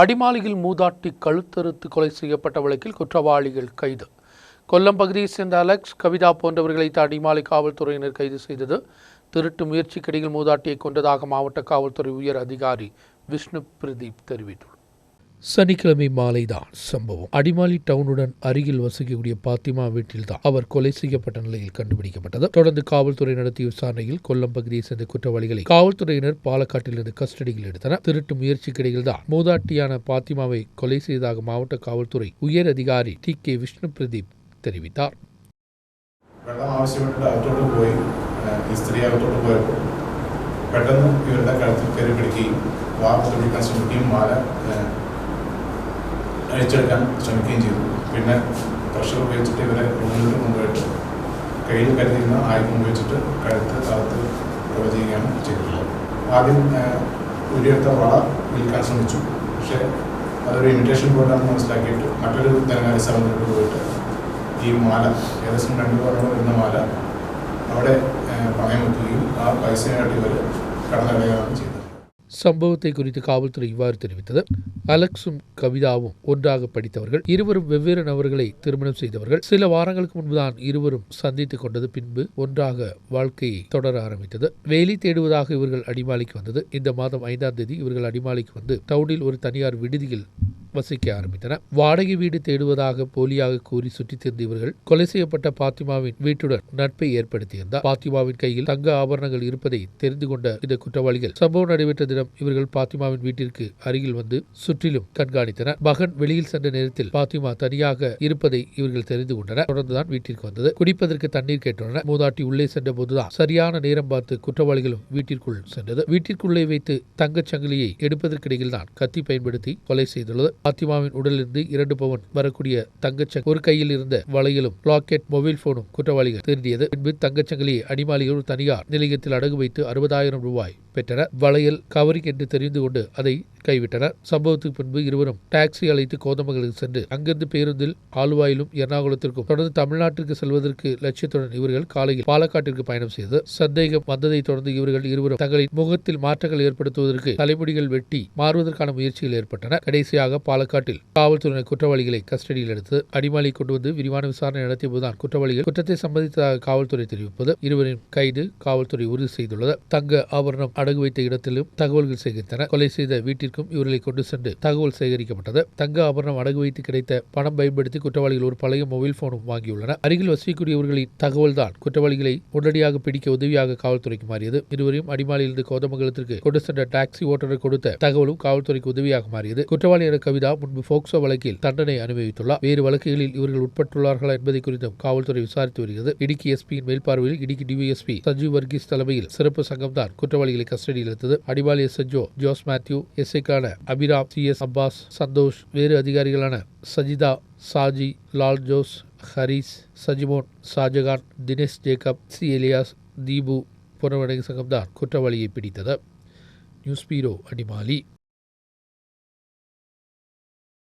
அடிமாலியில் மூதாட்டி கழுத்தறுத்து கொலை செய்யப்பட்ட வழக்கில் குற்றவாளிகள் கைது. கொல்லம் பகுதியைச் சேர்ந்த அலெக்ஸ் கவிதா போன்றவர்களை அடிமாலை காவல்துறையினர் கைது செய்தது. திருட்டு முயற்சிக்கிடையில் மூதாட்டியை கொண்டதாக மாவட்ட காவல்துறை உயர் அதிகாரி விஷ்ணு பிரதீப் தெரிவித்துள்ளார். சனிக்கிழமை மாலைதான் சம்பவம். அடிமாலி டவுனுடன் அருகில் வசிக்கக்கூடிய பாத்திமா வீட்டில்தான் அவர் கொலை செய்யப்பட்ட நிலையில் கண்டுபிடிக்கப்பட்டது. தொடர்ந்து காவல்துறை நடத்திய விசாரணையில் கொல்லம் பகுதியை சேர்ந்த குற்றவாளிகளை காவல்துறையினர் பாலக்காட்டிலிருந்து கஸ்டடியில் எடுத்தனர். திருட்டு முயற்சிக்கிடையில் தான் மூதாட்டியான பாத்திமாவை கொலை செய்ததாக மாவட்ட காவல்துறை உயர் அதிகாரி டி கே விஷ்ணு பிரதீப் தெரிவித்தார். പെട്ടെന്ന് ഇവരുടെ കഴുത്തിൽ കയറി പിടിക്കുകയും വാക്ക് തുണി അഴിച്ചെടുക്കാൻ ശ്രമിക്കുകയും ചെയ്തു. പിന്നെ പ്രഷർ ഉപയോഗിച്ചിട്ട് ഇവരെ റൂമിലോട്ട് കൊണ്ടുപോയിട്ട് കയ്യിൽ കരുതിയിരുന്ന ആയുധം ഉപയോഗിച്ചിട്ട് കഴുത്ത് കാലത്ത് പ്രവചിക്കുകയാണ് ചെയ്തിട്ടുള്ളത്. ആദ്യം ഉരിയെടുത്ത വള വിൽക്കാൻ ശ്രമിച്ചു. പക്ഷേ അതൊരു ഇമിറ്റേഷൻ ബോർഡാണെന്ന് മനസ്സിലാക്കിയിട്ട് മറ്റൊരു ധനകാര്യ സ്ഥാപനത്തിലോട്ട് പോയിട്ട് ഈ മാല ഏകദേശം രണ്ട് കോടോളം വരുന്ന മാല അവിടെ പണയം വെക്കുകയും ആ പൈസയായിട്ട് ഇവർ കടന്നടയുകയാണ് ചെയ്തത്. சம்பவத்தை குறித்து காவல்துறை இவ்வாறு தெரிவித்தது. அலெக்ஸும் கவிதாவும் ஒன்றாக படித்தவர்கள் இருவரும் வெவ்வேறு நபர்களை திருமணம் செய்தவர்கள் சில வாரங்களுக்கு முன்புதான் இருவரும் சந்தித்துக் கொண்டது பின்பு ஒன்றாக வாழ்க்கையை தொடர ஆரம்பித்தது. வேலி தேடுவதாக இவர்கள் அடிமாலிக்கு வந்தது. இந்த மாதம் ஐந்தாம் தேதி இவர்கள் அடிமாலிக்கு வந்து டவுனில் ஒரு தனியார் விடுதியில் வசிக்க ஆரம்பித்தனர் வாடகை வீடு தேடுவதாக போலியாக கூறி சுற்றித் திரிந்த இவர்கள் கொலை செய்யப்பட்ட பாத்திமாவின் வீட்டுடன் நட்பை ஏற்படுத்தியிருந்தார். பாத்திமாவின் கையில் தங்க ஆபரணங்கள் இருப்பதை தெரிந்து கொண்ட இந்த குற்றவாளிகள் சம்பவம் நடைபெற்ற தினம் இவர்கள் பாத்திமாவின் வீட்டிற்கு அருகில் வந்து சுற்றிலும் கண்காணித்தனர். மகன் வெளியில் சென்ற நேரத்தில் பாத்திமா தனியாக இருப்பதை இவர்கள் தெரிந்து கொண்டனர். தொடர்ந்துதான் வீட்டிற்கு வந்தது. குடிப்பதற்கு தண்ணீர் கேட்டுள்ளனர் மூதாட்டி உள்ளே சென்ற போதுதான் சரியான நேரம் பார்த்து குற்றவாளிகளும் வீட்டிற்குள் சென்றது. வீட்டிற்குள்ளே வைத்து தங்கச் சங்கிலியை எடுப்பதற்கிடையில் தான் கத்தி பயன்படுத்தி கொலை செய்துள்ளது. பாத்திமாவின் உடலிருந்து இரண்டு பவன் வரக்கூடிய தங்கச்சங் ஒரு கையில் இருந்த வளையலும் லாக்கெட் மொபைல் போனும் குற்றவாளிகள் திருடியது. பின்பு தங்கச்சங்கிலியை அடிமாளிகள் தனியார் நிலையத்தில் அடகு வைத்து அறுபதாயிரம் ரூபாய் பெற்றனர் வளையல் கவரிங் என்று தெரிந்து கொண்டு அதை கைவிட்டனர். சம்பவத்துக்கு பின்பு இருவரும் டாக்ஸி அழைத்து கோதமங்கலுக்கு சென்று அங்கிருந்து பேருந்தில் ஆலுவாயிலும் எர்ணாகுளத்திற்கும் தொடர்ந்து தமிழ்நாட்டிற்கு செல்வதற்கு லட்சியத்துடன் இவர்கள் காலையில் பாலக்காட்டிற்கு பயணம் செய்தது சந்தேகம் வந்ததை தொடர்ந்து இவர்கள் இருவரும் தங்களின் முகத்தில் மாற்றங்கள் ஏற்படுத்துவதற்கு தலைமுடிகள் வெட்டி மாறுவதற்கான முயற்சிகள் ஏற்பட்டன. கடைசியாக பாலக்காட்டில் காவல்துறையினர் குற்றவாளிகளை கஸ்டடியில் எடுத்து அடிமாலி கொண்டு வந்து விரிவான விசாரணை நடத்திய போதுதான் குற்றவாளிகள் குற்றத்தை சம்மதித்ததாக காவல்துறை தெரிவிப்பது இருவரின் கைது காவல்துறை உறுதி செய்துள்ளது. தங்க ஆபரணம் அடகு வைத்த இடத்திலும் தகவல்கள் சேகரித்தன. கொலை செய்த வீட்டிற்கும் இவர்களை கொண்டு சென்று தகவல் சேகரிக்கப்பட்டது. தங்க ஆபரணம் அடகு வைத்து கிடைத்த பணம் பயன்படுத்தி குற்றவாளிகள் ஒரு பழைய மொபைல் போனும் வாங்கியுள்ளனர். அருகில் வசிக்கக்கூடியவர்களின் தகவல் தான் குற்றவாளிகளை உடனடியாக பிடிக்க உதவியாக காவல்துறைக்கு மாறியது. இருவரையும் அடிமாலியிலிருந்து கோதமங்கலத்திற்கு கொண்டு சென்ற டாக்ஸி ஓட்டுநர் கொடுத்த தகவலும் காவல்துறைக்கு உதவியாக மாறியது. குற்றவாளியான கவிதா முன்பு போக்சோ வழக்கில் தண்டனை அனுபவித்துள்ளார். வேறு வழக்குகளில் இவர்கள் உட்பட்டுள்ளார்களா என்பதை குறித்தும் காவல்துறை விசாரித்து வருகிறது. இடுக்கி எஸ்பியின் மேல்பார்வையில் இடுக்கி டிவிஎஸ்பி சஞ்சீவ் வர்கீஸ் தலைமையில் சிறப்பு சங்கம் தான் குற்றவாளிகளை கஸ்டடியில் எடுத்தது. அடிமாலி எஸ்எச்ஓ ஜோஸ் மேத்யூ எஸ்ஐக்கான அபிராம் சி எஸ் அப்பாஸ் சந்தோஷ் வேறு அதிகாரிகளான சஜிதா சாஜி லால் ஜோஸ் ஹரிஸ் சஜிமோன் ஷாஜகான் தினேஷ் ஜேக்கப் சி எலியாஸ் தீபு போன்றவர்கள் சங்கம்தான் குற்றவாளியை பிடித்தது. News bureau Adimali.